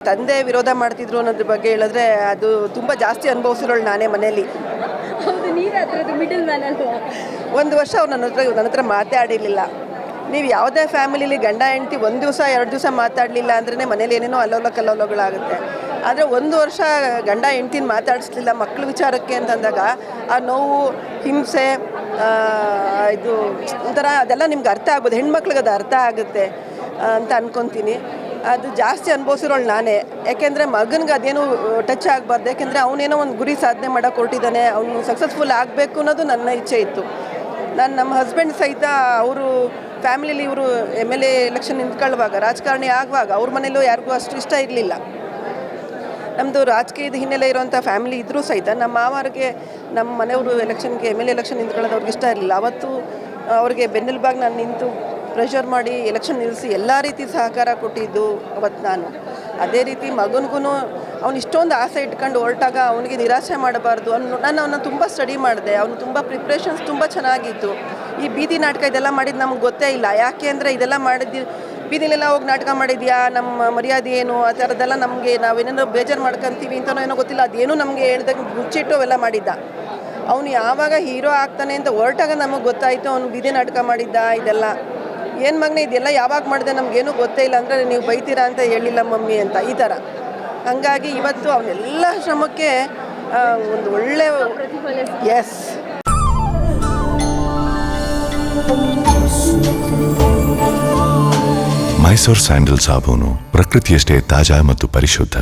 ತಂದೆ ವಿರೋಧ ಮಾಡ್ತಿದ್ರು ಅನ್ನೋದ್ರ ಬಗ್ಗೆ ಹೇಳಿದ್ರೆ ಅದು ತುಂಬ ಜಾಸ್ತಿ ಅನುಭವಿಸಿರೋಳು ನಾನೇ ಮನೆಯಲ್ಲಿ ಹೌದು ನೀವೇ ಅದರದ್ದು ಮಿಡಲ್ ಮ್ಯಾನ್ ಅಲ್ವಾ? ಒಂದು ವರ್ಷ ಅವ್ರು ನನ್ನ ಹತ್ರ ನನ್ನ ಹತ್ರ ಮಾತಾಡಿರಲಿಲ್ಲ. ನೀವು ಯಾವುದೇ ಫ್ಯಾಮಿಲಿಲಿ ಗಂಡ ಹೆಂಡತಿ ಒಂದು ದಿವಸ ಎರಡು ದಿವಸ ಮಾತಾಡಲಿಲ್ಲ ಅಂದ್ರೆ ಮನೇಲಿ ಏನೇನೋ ಅಲ್ಲೋಲ ಕಲ್ಲೋಲಗಳಾಗುತ್ತೆ ಆದರೆ ಒಂದು ವರ್ಷ ಗಂಡ ಹೆಂಡ್ತಿನ ಮಾತಾಡಿಸ್ಲಿಲ್ಲ ಮಕ್ಳ ವಿಚಾರಕ್ಕೆ ಅಂತಂದಾಗ ಆ ನೋವು ಹಿಂಸೆ ಇದು ಒಂಥರ ಅದೆಲ್ಲ ನಿಮ್ಗೆ ಅರ್ಥ ಆಗ್ಬೋದು. ಹೆಣ್ಮಕ್ಳಿಗೆ ಅದು ಅರ್ಥ ಆಗುತ್ತೆ ಅಂತ ಅನ್ಕೊತೀನಿ. ಅದು ಜಾಸ್ತಿ ಅನುಭವಿಸಿರೋಳು ನಾನೇ. ಯಾಕೆಂದರೆ ಮಗನಿಗೆ ಅದೇನು ಟಚ್ ಆಗಬಾರ್ದು. ಯಾಕೆಂದರೆ ಅವನೇನೋ ಒಂದು ಗುರಿ ಸಾಧನೆ ಮಾಡೋಕೆ ಹೊರಟಿದ್ದಾನೆ. ಅವನು ಸಕ್ಸಸ್ಫುಲ್ ಆಗಬೇಕು ಅನ್ನೋದು ನನ್ನ ಇಚ್ಛೆ ಇತ್ತು. ನಾನು ನಮ್ಮ ಹಸ್ಬೆಂಡ್ ಸಹಿತ ಅವರು ಫ್ಯಾಮಿಲಿಲಿ ಇವರು ಎಂ ಎಲ್ ಎ ಎಲೆಕ್ಷನ್ ನಿಂತ್ಕೊಳ್ಳುವಾಗ, ರಾಜಕಾರಣಿ ಆಗುವಾಗ ಅವ್ರ ಮನೇಲೂ ಯಾರಿಗೂ ಅಷ್ಟು ಇಷ್ಟ ಇರಲಿಲ್ಲ. ನಮ್ಮದು ರಾಜಕೀಯದ ಹಿನ್ನೆಲೆ ಇರುವಂಥ ಫ್ಯಾಮಿಲಿ ಇದ್ದರೂ ಸಹಿತ ನಮ್ಮ ಮಾವರಿಗೆ, ನಮ್ಮ ಮನೆಯವರು ಎಲೆಕ್ಷನ್ಗೆ ಎಂ ಎಲ್ ಎಲೆಕ್ಷನ್ ನಿಂತ್ಕೊಳ್ಳೋದು ಅವ್ರಿಗೆ ಇಷ್ಟ ಇರಲಿಲ್ಲ. ಅವತ್ತು ಅವ್ರಿಗೆ ಬೆನ್ನೆಲುಬಾಗಿ ನಾನು ನಿಂತು ಪ್ರೆಷರ್ ಮಾಡಿ ಎಲೆಕ್ಷನ್ ನಿಲ್ಲಿಸಿ ಎಲ್ಲ ರೀತಿ ಸಹಕಾರ ಕೊಟ್ಟಿದ್ದು ಅವತ್ತು ನಾನು. ಅದೇ ರೀತಿ ಮಗನಿಗೂ ಅವ್ನು ಇಷ್ಟೊಂದು ಆಸೆ ಇಟ್ಕೊಂಡು ಹೊರಟಾಗ ಅವನಿಗೆ ನಿರಾಶೆ ಮಾಡಬಾರ್ದು. ಅವ್ನು ನಾನು ಅವನ್ನ ತುಂಬ ಸ್ಟಡಿ ಮಾಡಿದೆ. ಅವನು ತುಂಬ ಪ್ರಿಪ್ರೇಷನ್ಸ್ ತುಂಬ ಚೆನ್ನಾಗಿತ್ತು. ಈ ಬೀದಿ ನಾಟಕ ಇದೆಲ್ಲ ಮಾಡಿದ್ದು ನಮ್ಗೆ ಗೊತ್ತೇ ಇಲ್ಲ. ಯಾಕೆ ಅಂದರೆ ಇದೆಲ್ಲ ಮಾಡಿದ್ದು, ಬೀದಿಲೆಲ್ಲ ಹೋಗಿ ನಾಟಕ ಮಾಡಿದ್ಯಾ? ನಮ್ಮ ಮರ್ಯಾದೆ ಏನು? ಆ ಥರದ್ದೆಲ್ಲ ನಮಗೆ ನಾವೇನೇನೋ ಬೇಜಾರು ಮಾಡ್ಕೊಂತೀವಿ ಅಂತನೋ ಏನೋ ಗೊತ್ತಿಲ್ಲ. ಅದೇನು ನಮಗೆ ಹೇಳ್ದಂಗೆ ಮುಚ್ಚಿಟ್ಟು ಅವೆಲ್ಲ ಮಾಡಿದ್ದ. ಅವನು ಯಾವಾಗ ಹೀರೋ ಆಗ್ತಾನೆ ಅಂತ ಹೊರಟಾಗ ನಮಗೆ ಗೊತ್ತಾಯಿತು. ಅವನು ಬೀದಿ ನಾಟಕ ಮಾಡಿದ್ದ ಇದೆಲ್ಲ. ಏನು ಮಗನೇ, ಇದೆಲ್ಲ ಯಾವಾಗ ಮಾಡಿದೆ ನಮಗೇನು ಗೊತ್ತೇ ಇಲ್ಲ ಅಂದರೆ ನೀವು ಬೈತೀರಾ ಅಂತ ಹೇಳಿಲ್ಲ ಮಮ್ಮಿ ಅಂತ, ಈ ಥರ. ಹಂಗಾಗಿ ಇವತ್ತು ಅವನೆಲ್ಲ ಶ್ರಮಕ್ಕೆ ಒಂದು ಒಳ್ಳೆ ಎಸ್ ಮೈಸೂರು ಸ್ಯಾಂಡಲ್ ಸಾಬೂನು ಪ್ರಕೃತಿಯಷ್ಟೇ ತಾಜಾ ಮತ್ತು ಪರಿಶುದ್ಧ.